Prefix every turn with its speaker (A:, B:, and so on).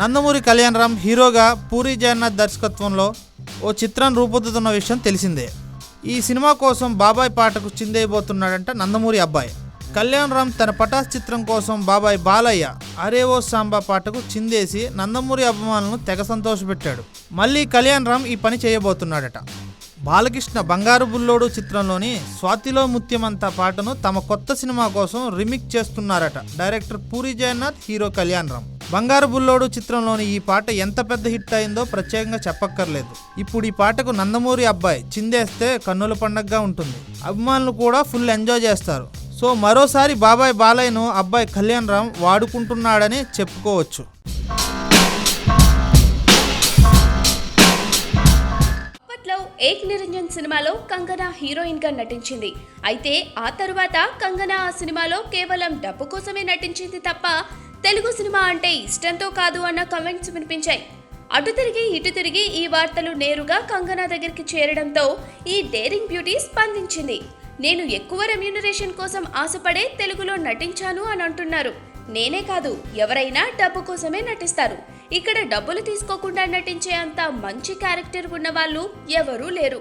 A: నందమూరి కళ్యాణరామ్ హీరోగా పూరి జగన్నాథ్ దర్శకత్వంలో ఓ చిత్రం రూపొందుతున్న విషయం తెలిసిందే. ఈ సినిమా కోసం బాబాయ్ పాటకు చిందేయబోతున్నాడంట నందమూరి అబ్బాయి. కళ్యాణ్ రామ్ తన పటాస్ చిత్రం కోసం బాబాయ్ బాలయ్య అరే ఓ సాంబా పాటకు చిందేసి నందమూరి అభిమానులను తెగ సంతోషపెట్టాడు. మళ్ళీ కళ్యాణ్ రామ్ ఈ పని చేయబోతున్నాడట. బాలకృష్ణ బంగారు బుల్లోడు చిత్రంలోని స్వాతిలో ముత్యమంత పాటను తమ కొత్త సినిమా కోసం రిమిక్ చేస్తున్నారట డైరెక్టర్ పూరి జగన్నాథ్ హీరో కళ్యాణ్ రామ్ బంగారు బుల్లోడు చిత్రంలోని ఈ పాట ఎంత పెద్ద హిట్ అయిందో ప్రత్యేకంగా చెప్పక్కర్లేదు. ఇప్పుడు ఈ పాటకు నందమూరి అబ్బాయి చిందేస్తే కన్నుల పండగగా ఉంటుంది. అభిమానులు కూడా ఫుల్ ఎంజాయ్ చేస్తారు. సో మరోసారి బాబాయ్ బాలయ్యను అబ్బాయి కళ్యాణ్ రామ్ వాడుకుంటున్నాడని చెప్పుకోవచ్చు.
B: అప్పట్లో ఏక్ నిరంజన్ సినిమాలో కంగనా హీరోయిన్గా నటించింది. అయితే ఆ తరువాత కంగనా ఆ సినిమాలో కేవలం డబ్బు కోసమే నటించింది తప్ప తెలుగు సినిమా అంటే ఇష్టంతో కాదు అన్న కమెంట్స్ వినిపించాయి. అటు తిరిగి ఇటు తిరిగి ఈ వార్తలు నేరుగా కంగనా దగ్గరికి చేరడంతో ఈ డేరింగ్ బ్యూటీ స్పందించింది. నేను ఎక్కువ రెమ్యూనరేషన్ కోసం ఆశపడే తెలుగులో నటించాను అని అంటున్నారు. నేనే కాదు ఎవరైనా డబ్బు కోసమే నటిస్తారు. ఇక్కడ డబ్బులు తీసుకోకుండా నటించే అంత మంచి క్యారెక్టర్ ఉన్న వాళ్ళు ఎవరూ లేరు.